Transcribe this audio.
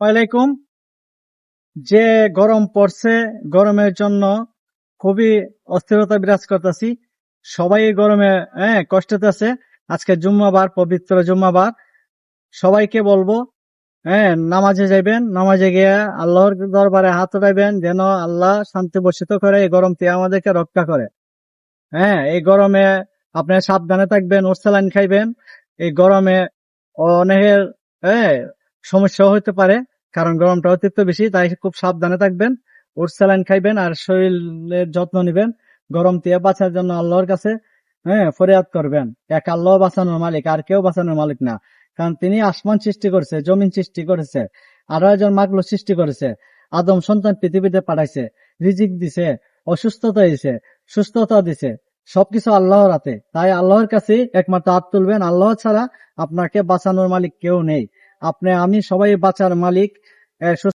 ওয়ালাইকুম। যে গরম পড়ছে, গরমের জন্য খুবই অস্থিরতা বিরাজ করতেছি। সবাই গরমে হ্যাঁ কষ্টতে আছে। আজকে জুম্মাবার, পবিত্র জুম্মাবার। সবাইকে বলব হ্যাঁ নামাজে যাইবেন। নামাজে গিয়ে আল্লাহর দরবারে হাত উঠাইবেন, যেন আল্লাহ শান্তি বর্ষিত করে এই গরম আমাদেরকে রক্ষা করে। হ্যাঁ এই গরমে আপনি সাবধানে থাকবেন ওরসালাইন খাইবেন। এই গরমে অনেকের হ্যাঁ সমস্যা হতে পারে, কারণ গরমটা অতিরিক্ত বেশি, তাই খুব সাবধানে থাকবেন ওরসালাইন খাইবেন আর শরীরের যত্ন নিবেন। গরম থেকে বাঁচার জন্য আল্লাহর কাছে হ্যাঁ ফরিয়াদ করবেন। এক আল্লাহ বাঁচানোর মালিক, আর কেউ বাঁচানোর মালিক না। কারণ তিনি আসমান সৃষ্টি করেছে, জমিন সৃষ্টি করেছে, আরও একজন মাগলো সৃষ্টি করেছে, আদম সন্তান পৃথিবীতে পাঠাইছে, রিজিক দিছে, অসুস্থতা দিছে, সুস্থতা দিছে, সবকিছু আল্লাহর হাতে। তাই আল্লাহর কাছে একমাত্র হাত তুলবেন। আল্লাহ ছাড়া আপনাকে বাঁচানোর মালিক কেউ নেই। আপনি আমি সবাই বাঁচার মালিক।